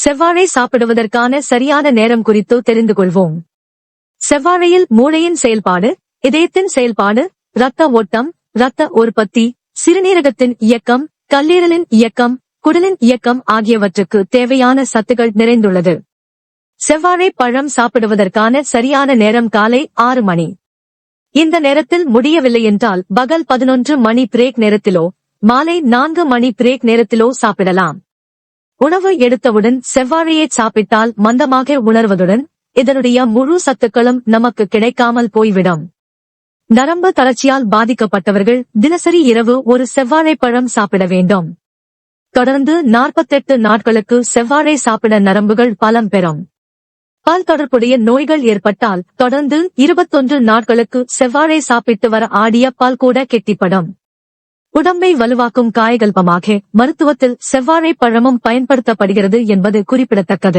செவ்வாழை சாப்பிடுவதற்கான சரியான நேரம் குறித்து தெரிந்து கொள்வோம். செவ்வாழையில் மூளையின் செயல்பாடு இதயத்தின் செயல்பாடு இரத்த ஓட்டம் இரத்த உற்பத்தி சிறுநீரகத்தின் இயக்கம் கல்லீரலின் இயக்கம் குடலின் இயக்கம் ஆகியவற்றுக்கு தேவையான சத்துகள் நிறைந்துள்ளது. செவ்வாழை பழம் சாப்பிடுவதற்கான சரியான நேரம் காலை ஆறு மணி. இந்த நேரத்தில் முடியவில்லை என்றால் பகல் பதினொன்று மணி பிரேக் நேரத்திலோ மாலை நான்கு மணி பிரேக் நேரத்திலோ சாப்பிடலாம். உணவு எடுத்தவுடன் செவ்வாழையை சாப்பிட்டால் மந்தமாக உணர்வதுடன் இதனுடைய முழு சத்துக்களும் நமக்கு கிடைக்காமல் போய்விடும். நரம்பு தளர்ச்சியால் பாதிக்கப்பட்டவர்கள் தினசரி இரவு ஒரு செவ்வாழைப்பழம் சாப்பிட வேண்டும். தொடர்ந்து நாற்பத்தெட்டு நாட்களுக்கு செவ்வாழை சாப்பிட நரம்புகள் பலம் பெறும். பால் தொடர்புடைய நோய்கள் ஏற்பட்டால் தொடர்ந்து இருபத்தொன்று நாட்களுக்கு செவ்வாழை சாப்பிட்டு வர ஆடிய பால் கூட கெட்டிப்படும். உடம்பை வலுவாக்கும் காயகல்பமாக மருத்துவத்தில் செவ்வாழை பழமும் பயன்படுத்தப்படுகிறது என்பது குறிப்பிடத்தக்கது.